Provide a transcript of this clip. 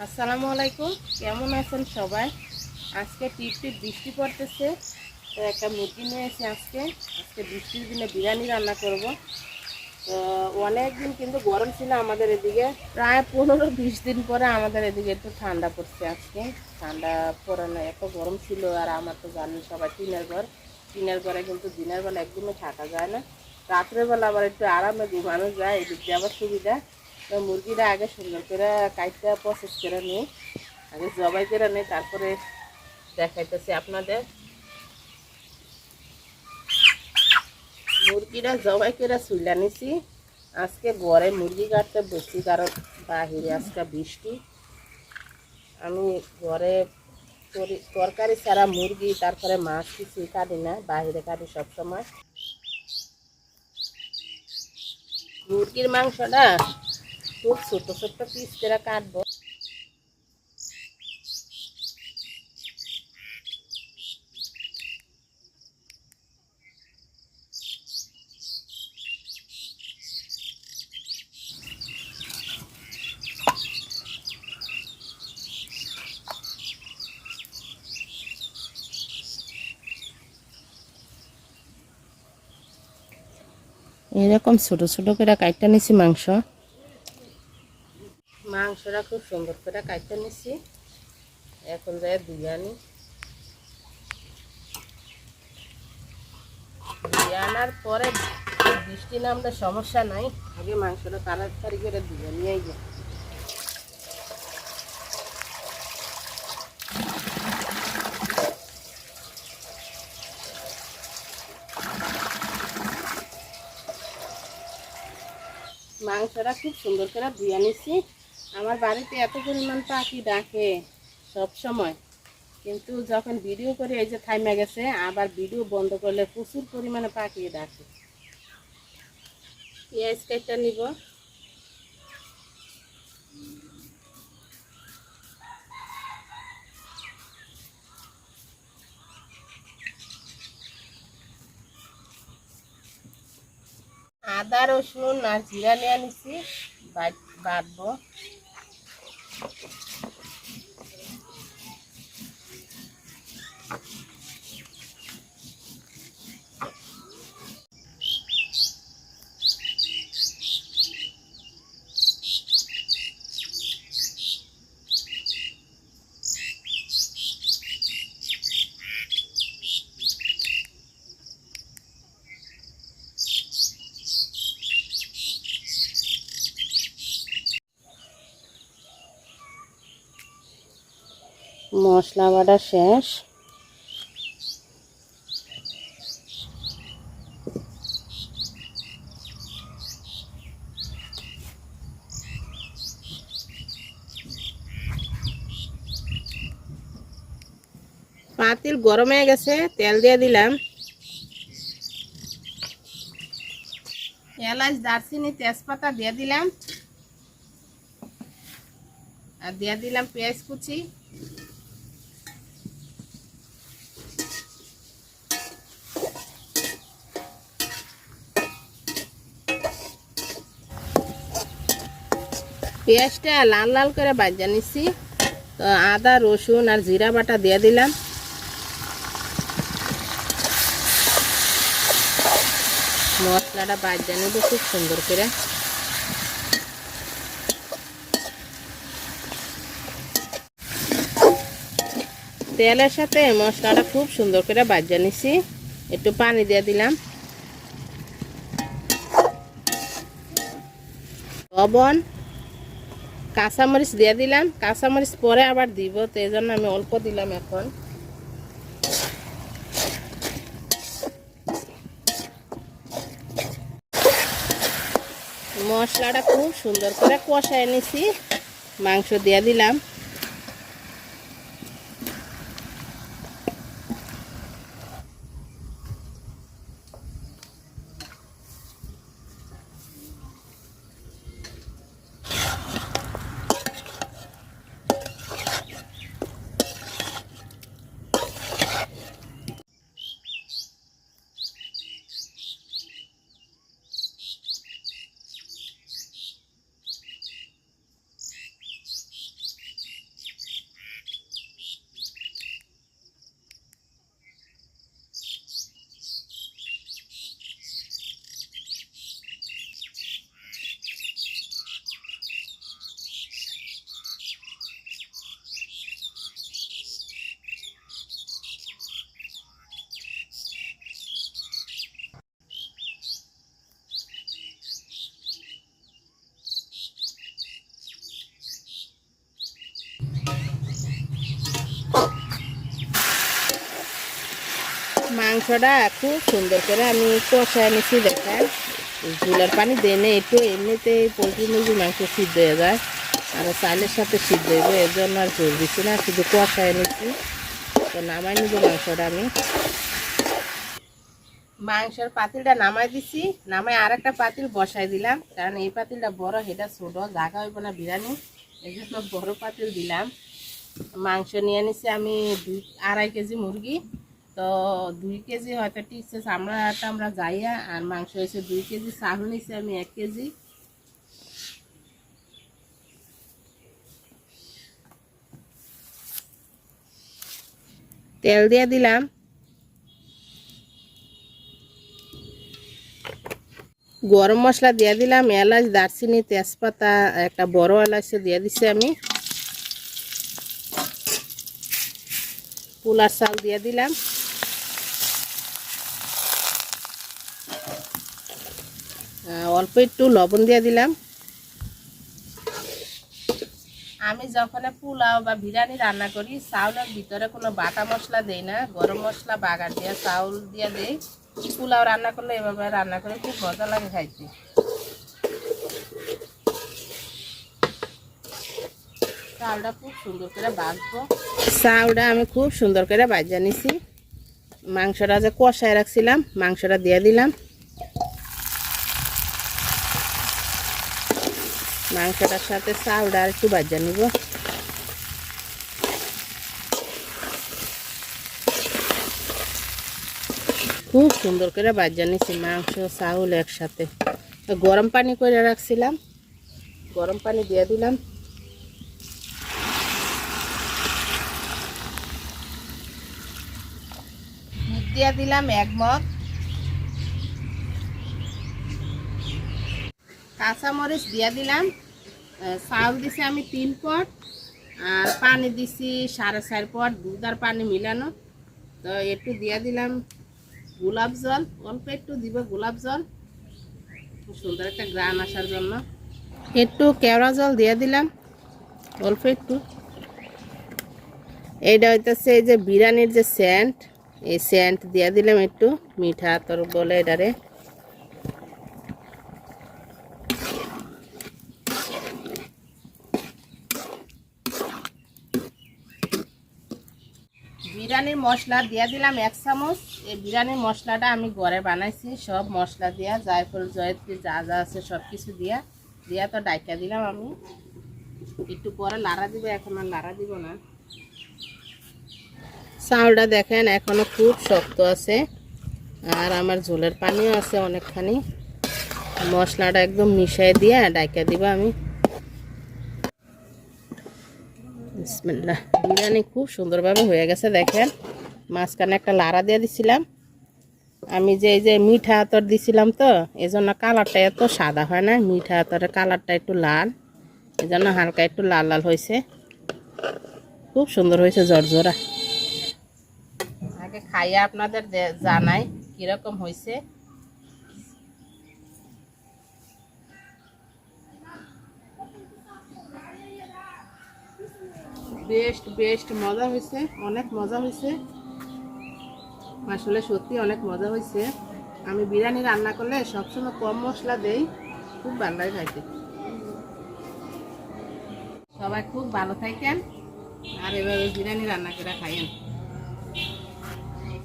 আসসালামু আলাইকুম। কেমন আছেন সবাই? আজকে টিপ টিপ বৃষ্টি পড়তেছে, তো একটা মুরগি নিয়ে এসে আজকে। আজকে বৃষ্টির দিনে বিরিয়ানি রান্না করব। তো অনেক দিন কিন্তু গরম ছিল আমাদের এদিকে। প্রায় পনেরো বিশ দিন পরে আমাদের এদিকে একটু ঠান্ডা পড়ছে আজকে। ঠান্ডা পড়ে না এত গরম ছিল, আর আমার তো জানেন সবাই টিনের ঘর। টিনের ঘরে কিন্তু দিনের বেলা একদমই থাকা যায় না। রাত্রেবেলা আবার একটু আরামে ঘুমানো যায়, এদিক দিয়ে আবার সুবিধা। তো মুরগিটা আগে সুন্দর করে কাইটটা প্রসেস করে নিই। আগে জবাই করে নিই, তারপরে দেখাইতেছি আপনাদের। মুরগিটা জবাই করে চুলা নিছি। আজকে ঘরে মুরগি কাটতে বসছি কারণ বাহিরে আজকে বৃষ্টি। আমি ঘরে তরকারি ছাড়া মুরগি, তারপরে মাছ কিছু কাটি না, বাহিরে কাটি সবসময়। মুরগির মাংসটা খুব ছোট ছোট পিস করে কাটবো। এরকম ছোট ছোট করে কাটতে নিছি মাংস। মাংসটা খুব সুন্দর করে কাটতে নিছি। এখন যায় বিরিয়ানি। ধুয়ে আনার পরে বৃষ্টি নামলে সমস্যা নাই, আগে মাংসটা তাড়াতাড়ি করে ধুয়ে নিয়ে যায় মাংসটা খুব সুন্দর করে ধুয়ে নিছি। আমার বাড়িতে এত পরিমাণ পাখি ডাকে সব সময়। কিন্তু যখন ভিডিও করে এই যে থাইমা গেছে, আবার ভিডিও বন্ধ করলে প্রচুর পরিমাণে পাখি ডাকে। পেঁয়াজ কেটে নিব। আদা, রসুন আর জিরা নিয়ে নিছি। বাটবো 何? মশলা বাটা শেষ। পাতিল গরম হয়ে গেছে, তেল দিয়ে দিলাম। এলাচ, দারচিনি, তেজপাতা দিয়ে দিলাম। আর দিয়ে দিলাম পেঁয়াজ কুচি। পেঁয়াজটা লাল লাল করে বাজা নিছি। তো আদা, রসুন আর জিরা বাটা দিয়ে দিলাম। মশলাটা বাজা নিব খুব সুন্দর করে। তেলের সাথে মশলাটা খুব সুন্দর করে বাজা নিছি। একটু পানি দিয়ে দিলাম। লবণ কাঁচামরিচ দিয়ে দিলাম। কাঁচামরিচ পরে আবার দিব, তো এই জন্য আমি অল্প দিলাম এখন। মশলাটা খুব সুন্দর করে কষায় নিছি। মাংস দিয়ে দিলাম। মাংসটা খুব সুন্দর করে আমি কষায় নিছি দেখেন। ঝুলার পানি দেনে একটু এমনিতে পোলট্রি মুরগির মাংস সিদ্ধ হয়ে যায়। আর চালের সাথে সিদ্ধ হইব, এর জন্য আর জোর দিচ্ছি না, শুধু কষায় নিচ্ছি তো নামাই নিব মাংসটা আমি। মাংসের পাতিলটা নামাই দিছি, নামাই আর একটা পাতিল বসাই দিলাম। কারণ এই পাতিলটা বড় সেটা ছোট, জায়গা হইব না বিরিয়ানি এই জন্য বড় পাতিল দিলাম। মাংস নিয়ে নিছি আমি দুই, আড়াই কেজি মুরগি। তো দুই কেজি হয়তো টিকছে চামড়াটা আমরা যাইয়া আর মাংস হয়েছে দুই কেজি চাউল নিছি আমি এক কেজি। তেল দিয়ে দিলাম। গরম মশলা দিয়ে দিলাম, এলাচ, দারচিনি, তেজপাতা, একটা বড় এলাচ দিয়ে দিছি আমি। পোলার চাল দিয়ে দিলাম। অল্প একটু লবণ দিয়ে দিলাম। আমি যখন পোলাও বা বিরিয়ানি রান্না করি চাউলের ভিতরে কোনো বাটা মশলা দেই না গরম মশলা বাগার দিয়ে চাউল দিয়ে দেই। পোলাও রান্না করলে এভাবে রান্না করে খুব মজা লাগে খাইতে। চাউলটা খুব সুন্দর করে বাঁচবো চাউলটা আমি খুব সুন্দর করে বাজা নিছি। মাংসটা যে কষায় রাখছিলাম মাংসটা দিয়ে দিলাম। মাংসটার সাথে চাউলটা আর একটু বাজা নিব। খুব সুন্দর করে বাজা নিছি মাংস, চাউল একসাথে। গরম পানি করে রাখছিলাম। গরম পানি দিয়ে দিলাম। দিয়ে দিলাম এক মগ। কাঁচামরিচ দিয়ে দিলাম। চাউল দিছি আমি তিন পট, আর পানি দিছি সাড়ে চার পট, দুধ আর পানি মিলানো। তো একটু দিয়ে দিলাম গোলাপ জল, অল্প একটু দিব গোলাপ জল। খুব সুন্দর একটা গ্রান আসার জন্য। একটু কেওড়া জল দিয়ে দিলাম, অল্প একটু। এইটা হইতেছে এই যে বিরিয়ানির যে স্যান্ট এই স্যান্ট দিয়ে দিলাম একটু, মিঠা তোর বলে এটারে বিরিয়ানির মশলা দিয়ে দিলাম এক চামচ। এই বিরিয়ানির মশলাটা আমি ঘরে বানাইছি, সব মশলা দিয়া, জায়ফল, জয়ত্রী, যা যা আছে সব কিছু দিয়া। দিয়া তো ডাইকা দিলাম আমি। একটু পরে লাড়া দিব, এখন আর লাড়া দিব না। চাউলটা দেখেন এখনও খুব শক্ত আছে, আর আমার ঝোলের পানিও আছে অনেকখানি। মশলাটা একদম মিশাই দিয়ে ডাইকা দিব আমি। বিরিয়ানি খুব সুন্দরভাবে হয়ে গেছে, দেখেন। মাঝখানে একটা লাড়া দিয়ে দিছিলাম। আমি যে এই যে মিঠা আতর দিছিলাম তো এই জন্য কালারটা এত সাদা হয় না। মিঠা আতরের কালারটা একটু লাল এই জন্য হালকা একটু লাল লাল হয়েছে। খুব সুন্দর হয়েছে জর্জরা আগে খাইয়া আপনাদের জানাই কীরকম হয়েছে। বেস্ট বেস্ট মজা হয়েছে, অনেক মজা হয়েছে। আসলে সত্যি অনেক মজা হয়েছে। আমি বিরিয়ানি রান্না করলে সবসময় কম মশলা দেই, খুব ভালো লাগে খাইতে। সবাই খুব ভালো থাকেন, আর এভাবে বিরিয়ানি রান্না করে খাইয়েন।